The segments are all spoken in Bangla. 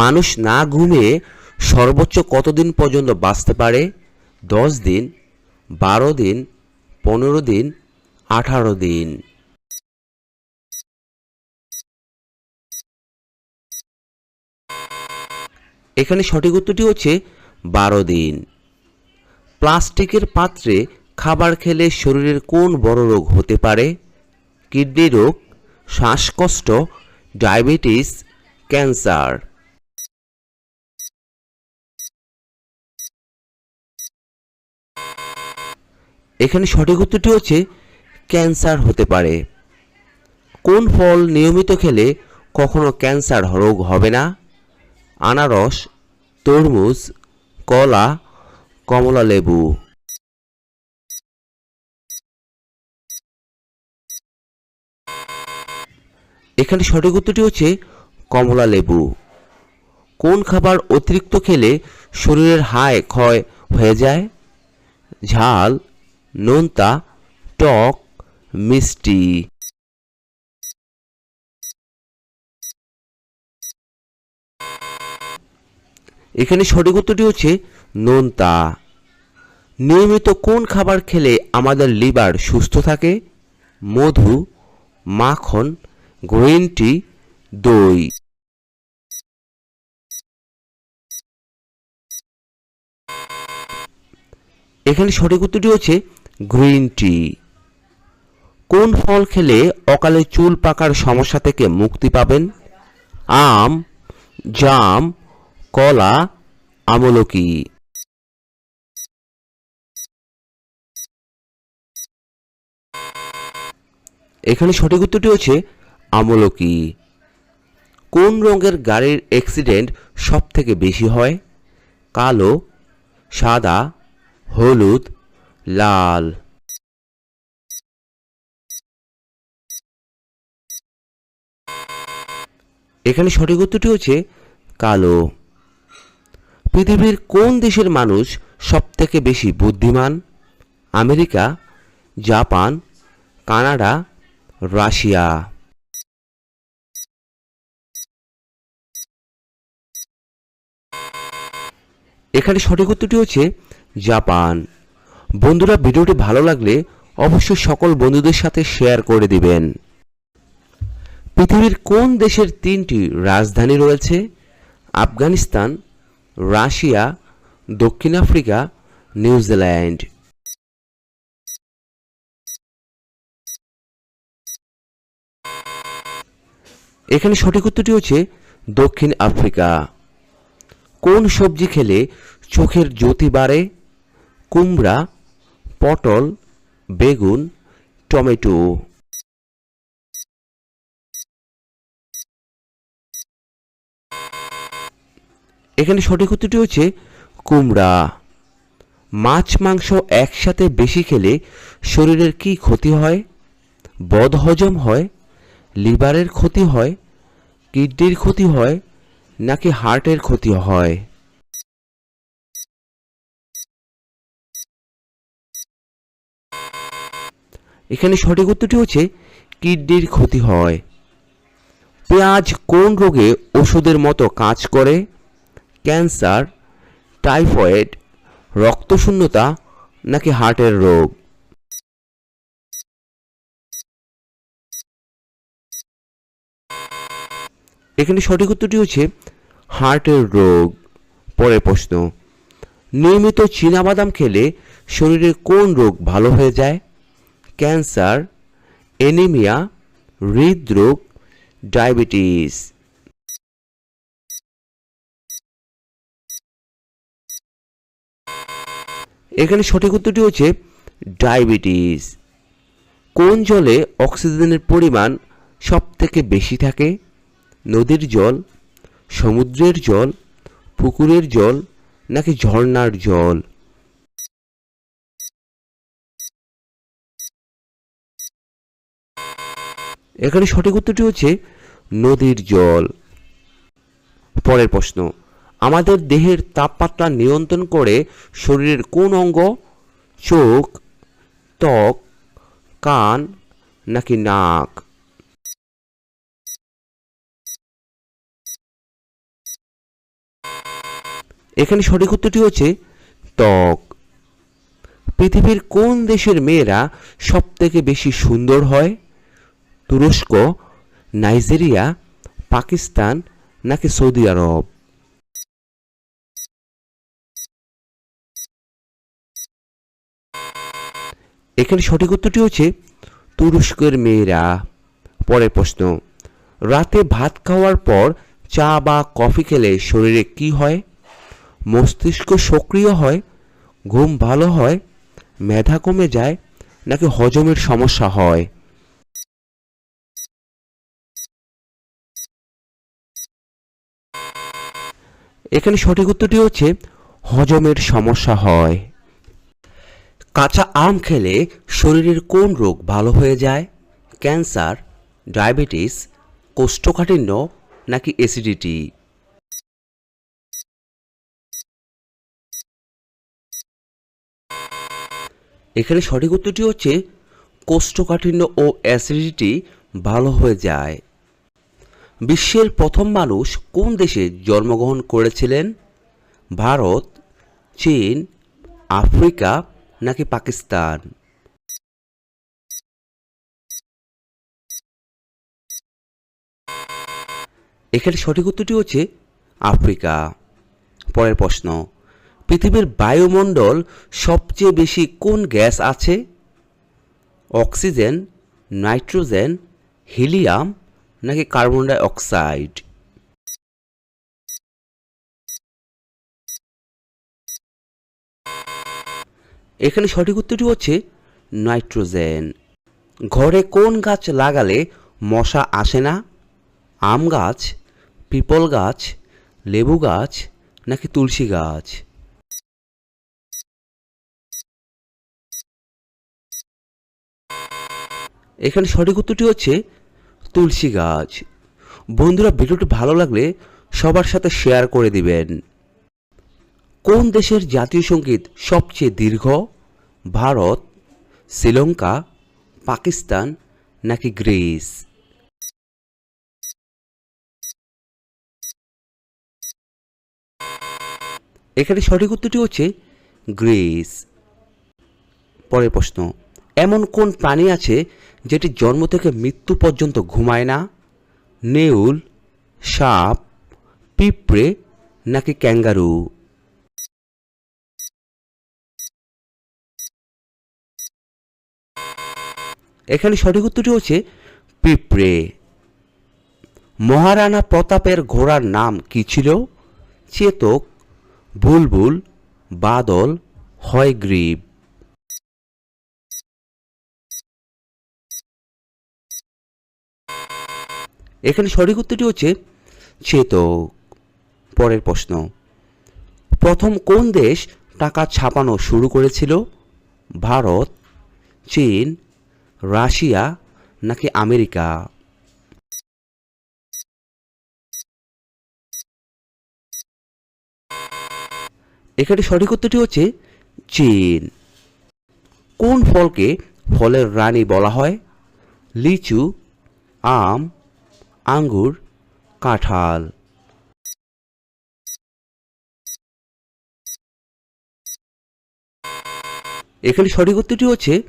মানুষ না ঘুমিয়ে সর্বোচ্চ কতদিন পর্যন্ত বাঁচতে পারে? দশ দিন, বারো দিন, পনেরো দিন, আঠারো দিন। এখানে সঠিক উত্তরটি হচ্ছে বারো দিন। প্লাস্টিকের পাত্রে খাবার খেলে শরীরের কোন বড় রোগ হতে পারে? কিডনি রোগ, শ্বাসকষ্ট, ডায়াবেটিস, ক্যান্সার। এখানে সঠিক উত্তরটি হচ্ছে ক্যান্সার হতে পারে। কোন ফল নিয়মিত খেলে কখনো ক্যান্সার রোগ হবে না? আনারস, তরমুজ, কলা, কমলা লেবু। এখানে সঠিক উত্তরটি হচ্ছে কমলা লেবু। কোন খাবার অতিরিক্ত খেলে শরীরের হায় ক্ষয় হয়ে যায়? ঝাল নোনতা টক মিষ্টি এখানে সঠিক উত্তরটি হচ্ছে নোনতা নিয়মিত কোন খাবার খেলে আমাদের লিভার সুস্থ থাকে? মধু, মাখন, গ্রিন টি, দই। এখানে সঠিক উত্তরটি হচ্ছে গ্রিন টি। কোন ফল খেলে অকালে চুল পাকার সমস্যা থেকে মুক্তি পাবেন? আম, জাম, কলা, আমলকি। এখানে সঠিক উত্তরটি হচ্ছে আমলকি। কোন রঙের গাড়ির অ্যাক্সিডেন্ট সব থেকে বেশি হয়? কালো, সাদা, হলুদ লাল। এখানে সঠিক উত্তরটি হচ্ছে কালো। পৃথিবীর কোন দেশের মানুষ সব থেকে বেশি বুদ্ধিমান? America, Japan, Canada, Russia. এখানে সঠিক উত্তরটি হচ্ছে জাপান। বন্ধুরা, ভিডিওটি ভালো লাগলে অবশ্যই সকল বন্ধুদের সাথে শেয়ার করে দিবেন। পৃথিবীর কোন দেশের তিনটি রাজধানী রয়েছে? আফগানিস্তান, রাশিয়া, দক্ষিণ আফ্রিকা নিউজিল্যান্ড এখানে সঠিক উত্তরটি হচ্ছে দক্ষিণ আফ্রিকা। কোন সবজি খেলে চোখের জ্যোতি বাড়ে? কুমড়া পটল, বেগুন, টমেটো। এখানে সঠিক উত্তরটি হচ্ছে কুমড়া। মাছ, মাংস একসাথে বেশি খেলে শরীরের কি ক্ষতি হয়? বদহজম হয়? লিভারের ক্ষতি হয়? কিডনির ক্ষতি হয়? নাকি হার্টের ক্ষতি হয়? এখানে সঠিক উত্তরটি হচ্ছে কিডনির ক্ষতি হয়। পেঁয়াজ কোন রোগে ওষুধের মতো কাজ করে? ক্যান্সার, টাইফয়েড, রক্তশূন্যতা নাকি হার্টের রোগ? এখানে সঠিক উত্তরটি হচ্ছে হার্টের রোগ। পরের প্রশ্ন, নিয়মিত চীনাবাদাম খেলে শরীরে কোন রোগ ভালো হয়ে যায়? ক্যান্সার, এনিমিয়া, হৃদরোগ, ডায়াবেটিস। এখানে সঠিক উত্তরটি হচ্ছে ডায়াবেটিস। কোন জলে অক্সিজেনের পরিমাণ সব থেকে বেশি থাকে? নদীর জল, সমুদ্রের জল, পুকুরের জল নাকি ঝর্ণার জল? এখানে সঠিক উত্তরটি হচ্ছে নদীর জল। পরের প্রশ্ন, আমাদের দেহের তাপমাত্রা নিয়ন্ত্রণ করে শরীরের কোন অঙ্গ, চোখ, ত্বক, কান নাকি নাক? এখানে সঠিক উত্তরটি হচ্ছে ত্বক। পৃথিবীর কোন দেশের মেয়েরা সব থেকে বেশি সুন্দর হয়? তুরস্ক, নাইজেরিয়া, পাকিস্তান নাকি সৌদি আরব? এখানে সঠিক উত্তরটি হচ্ছে তুরস্কের মেয়েরা। পরের প্রশ্ন, রাতে ভাত খাওয়ার পর চা বা কফি খেলে শরীরে কি হয়? মস্তিষ্ক সক্রিয় হয়, ঘুম ভালো হয়, মেধা কমে যায় নাকি হজমের সমস্যা হয়? এখানে সঠিক উত্তরটি হচ্ছে, হজমের সমস্যা হয়। কাঁচা আম খেলে শরীরের কোন রোগ ভালো হয়ে যায়? ক্যান্সার, ডায়াবেটিস, কোষ্ঠকাঠিন্য নাকি অ্যাসিডিটি? এখানে সঠিক উত্তরটি হচ্ছে, কোষ্ঠকাঠিন্য ও অ্যাসিডিটি ভালো হয়ে যায়। বিশ্বের প্রথম মানুষ কোন দেশে জন্মগ্রহণ করেছিলেন? ভারত, চীন, আফ্রিকা নাকি পাকিস্তান? এখানে সঠিক উত্তরটি হচ্ছে আফ্রিকা। পরের প্রশ্ন, পৃথিবীর বায়ুমণ্ডল সবচেয়ে বেশি কোন গ্যাস আছে? অক্সিজেন, নাইট্রোজেন, হিলিয়াম নাকি কার্বন ডাই অক্সাইড? এখানে সঠিক উত্তরটি হচ্ছে নাইট্রোজেন। ঘরে কোন গাছ লাগালে মশা আসে না? আম গাছ, পিপল গাছ, লেবু গাছ নাকি তুলসী গাছ? এখানে সঠিক উত্তরটি হচ্ছে তুলসী গাছ। বন্ধুরা, ভিডিওটি ভালো লাগলে সবার সাথে শেয়ার করে দিবেন। কোন দেশের জাতীয় সংগীত সবচেয়ে দীর্ঘ? ভারত, শ্রীলঙ্কা, পাকিস্তান নাকি গ্রিস? এখানে সঠিক উত্তরটি হচ্ছে গ্রিস। পরের প্রশ্ন। এমন কোন প্রাণী আছে যেটি জন্ম থেকে মৃত্যু পর্যন্ত ঘুমায় না? নেউল, সাপ, পিঁপড়ে নাকি ক্যাঙ্গারু? এখানে সঠিক উত্তরটি হচ্ছে পিঁপড়ে। মহারানা প্রতাপের ঘোড়ার নাম কি ছিল? চেতক, বুলবুল, বাদল, হয়গ্রীব। এখানে সঠিক উত্তরটি হচ্ছে চেতক। পরের প্রশ্ন, প্রথম কোন দেশ টাকা ছাপানো শুরু করেছিল? ভারত, চীন, রাশিয়া নাকি আমেরিকা? এখানে সঠিক উত্তরটি হচ্ছে চীন। কোন ফলকে ফলের রানী বলা হয়? লিচু, আম আঙ্গুর, কাঁঠাল। এখানে সঠিক উত্তরটি হচ্ছে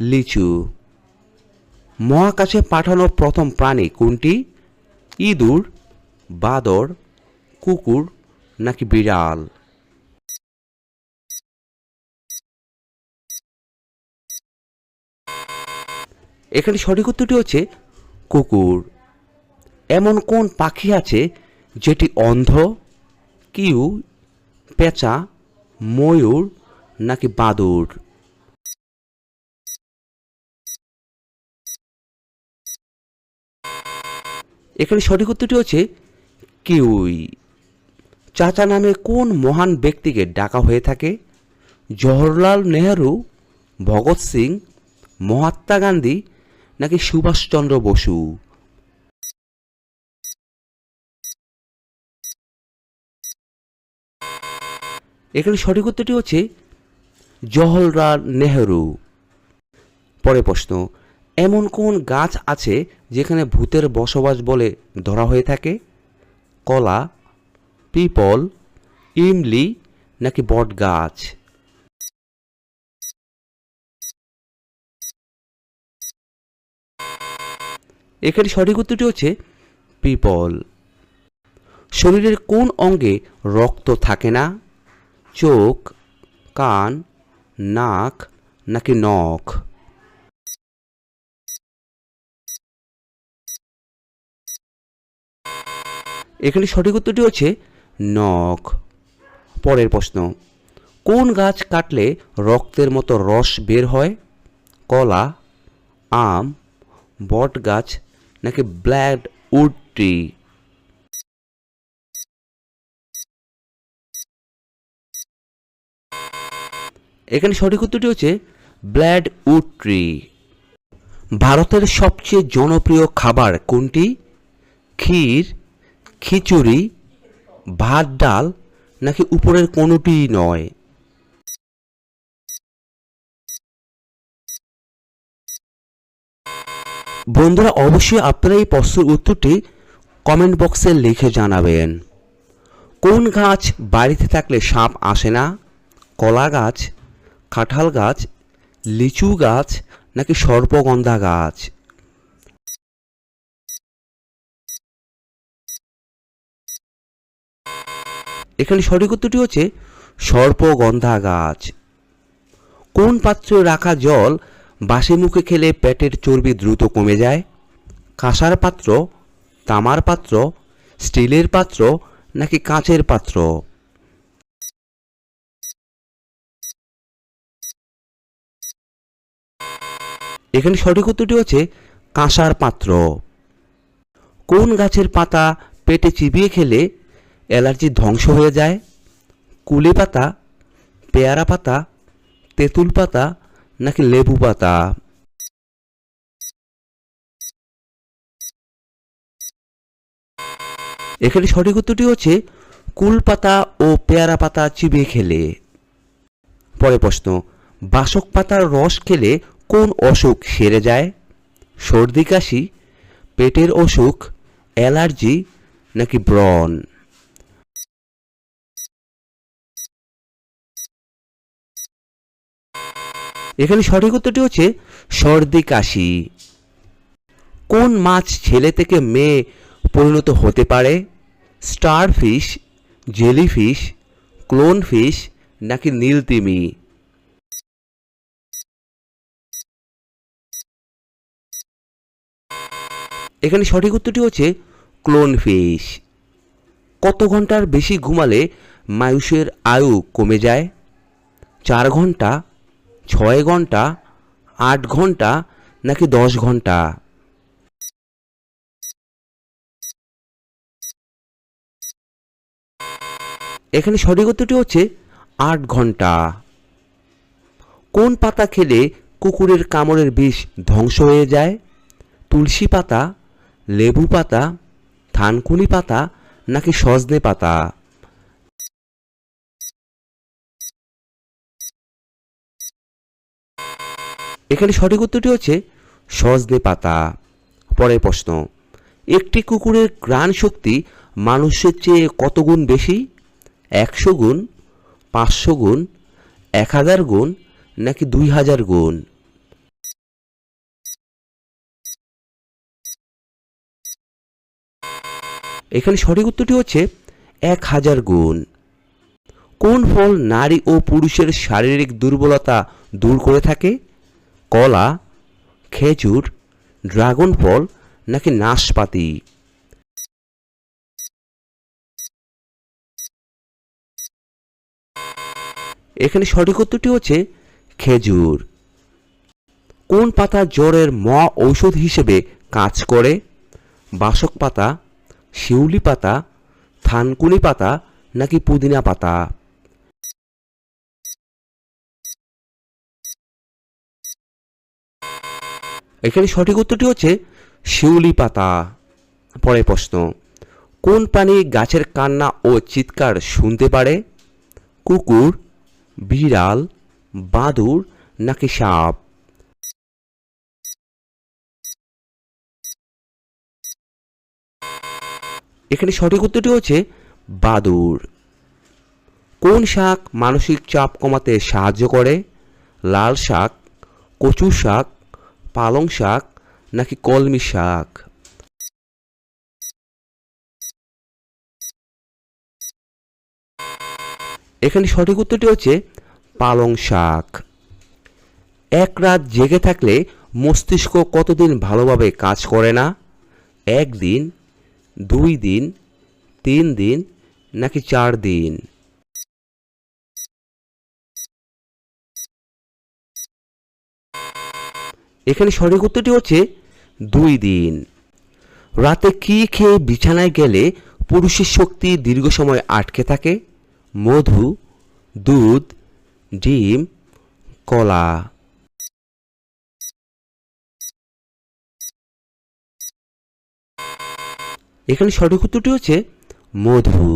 লিচু। মহাকাশে পাঠানো প্রথম প্রাণী কোনটি? ইঁদুর, বাদর, কুকুর নাকি বিড়াল? এখানে সঠিক উত্তরটি হচ্ছে কুকুর। এমন কোন পাখি আছে যেটি অন্ধ, কিউ, পেঁচা, ময়ূর নাকি বাদুর এখানে সঠিক উত্তরটি হচ্ছে কিউই। চাচা নামে কোন মহান ব্যক্তিকে ডাকা হয়ে থাকে? জওহরলাল নেহরু, ভগৎ সিং, মহাত্মা গান্ধী নাকি সুভাষচন্দ্র বসু? এখানে সঠিক উত্তরটি হচ্ছে জওহরলাল নেহরু। পরে প্রশ্ন, এমন কোন গাছ আছে যেখানে ভূতের বসবাস বলে ধরা হয়ে থাকে? কলা, পিপল, ইমলি নাকি বট গাছ এখানে সঠিক উত্তরটি হচ্ছে পিপল। শরীরের কোন অঙ্গে রক্ত থাকে না? চোখ, কান, নাক নাকি নখ? এখানে সঠিক উত্তরটি হচ্ছে নখ। পরের প্রশ্ন, কোন গাছ কাটলে রক্তের মতো রস বের হয়? কলা, আম বট গাছ নাকি ব্ল্যাড উড ট্রি? এখানে সঠিক উত্তরটি হচ্ছে ব্ল্যাড উড ট্রি। ভারতের সবচেয়ে জনপ্রিয় খাবার কোনটি? ক্ষীর, খিচুড়ি, ভাত, ডাল, নাকি উপরের কোনোটিই নয়? বন্ধুরা, অবশ্যই আপনারা এই প্রশ্নের উত্তরটি কমেন্ট বক্সে লিখে জানাবেন। কোন গাছ বাড়িতে থাকলে সাপ আসে না? কলা গাছ কাঁঠাল গাছ, লিচু গাছ, নাকি সর্পগন্ধা গাছ? এখানে সঠিক উত্তরটি হচ্ছে সর্পগন্ধা গাছ। কোন পাত্রে রাখা জল বাসি মুখে খেলে পেটের চর্বি দ্রুত কমে যায়? কাঁসার পাত্র, তামার পাত্র, স্টিলের পাত্র, নাকি কাঁচের পাত্র? এখানে সঠিক উত্তরটি হচ্ছে কাঁসার পাত্র। কোন গাছের পাতা পেটে চিবিয়ে খেলে অ্যালার্জি ধ্বংস হয়ে যায়? কুলি পাতা, পেয়ারা পাতা, তেঁতুল পাতা নাকি লেবু পাতা? এখানে সঠিক উত্তরটি হচ্ছে কুল পাতা ও পেয়ারা পাতা চিবিয়ে খেলে। পরে প্রশ্ন, বাসক পাতার রস খেলে কোন অসুখ সেরে যায়? সর্দি কাশি, পেটের অসুখ, অ্যালার্জি নাকি ব্রণ? এখানে সঠিক উত্তরটি হচ্ছে সর্দি কাশি। কোন মাছ ছেলে থেকে মেয়ে পরিণত হতে পারে? Starfish jellyfish clownfish নাকি নীলতিমি? এখানে সঠিক উত্তরটি হচ্ছে ক্লোন ফিশ কত ঘণ্টার বেশি ঘুমালে মানুষের আয়ু কমে যায়? চার ঘণ্টা, ছয় ঘণ্টা, আট ঘণ্টা, নাকি দশ ঘণ্টা? এখানে সঠিক উত্তরটি হচ্ছে আট ঘণ্টা। কোন পাতা খেলে কুকুরের কামড়ের বিষ ধ্বংস হয়ে যায়? তুলসী পাতা লেবু পাতা, থানকুনি পাতা নাকি সজনে পাতা? এখানে সঠিক উত্তরটি হচ্ছে সজনে পাতা। পরের প্রশ্ন, একটি কুকুরের ঘ্রাণ শক্তি মানুষের চেয়ে কত গুণ বেশি? একশো গুণ, পাঁচশো গুণ, এক হাজার গুণ নাকি দুই হাজার গুণ? এখানে সঠিক উত্তরটি হচ্ছে এক হাজার গুণ। কোন ফল নারী ও পুরুষের শারীরিক দুর্বলতা দূর করে থাকে? কলা, খেজুর, ড্রাগন ফল নাকি নাশপাতি? এখানে সঠিক উত্তরটি হচ্ছে খেজুর। কোন পাতা জ্বরের ম ঔষধ হিসেবে কাজ করে? বাসক পাতা শিউলি পাতা, থানকুনি পাতা নাকি পুদিনা পাতা? এখানে সঠিক উত্তরটি হচ্ছে শিউলি পাতা। পরের প্রশ্ন, কোন প্রাণী গাছের কান্না ও চিৎকার শুনতে পারে? কুকুর, বিড়াল, বাদুর নাকি সাপ? এখানে সঠিক উত্তরটি হচ্ছে বাদুর কোন শাক মানসিক চাপ কমাতে সাহায্য করে? লাল শাক কচু শাক, পালং শাক নাকি কলমি শাক? এখানে সঠিক উত্তরটি হচ্ছে পালং শাক। এক রাত জেগে থাকলে মস্তিষ্ক কতদিন ভালোভাবে কাজ করে না? একদিন দুই দিন, তিন দিন, নাকি চার দিন? এখানে সঠিক উত্তরটি হচ্ছে দুই দিন। রাতে কি খেয়ে বিছানায় গেলে পুরুষের শক্তি দীর্ঘ সময় আটকে থাকে? মধু, দুধ, ডিম, কলা। এখানে সঠিক উত্তরটি হচ্ছে মধু।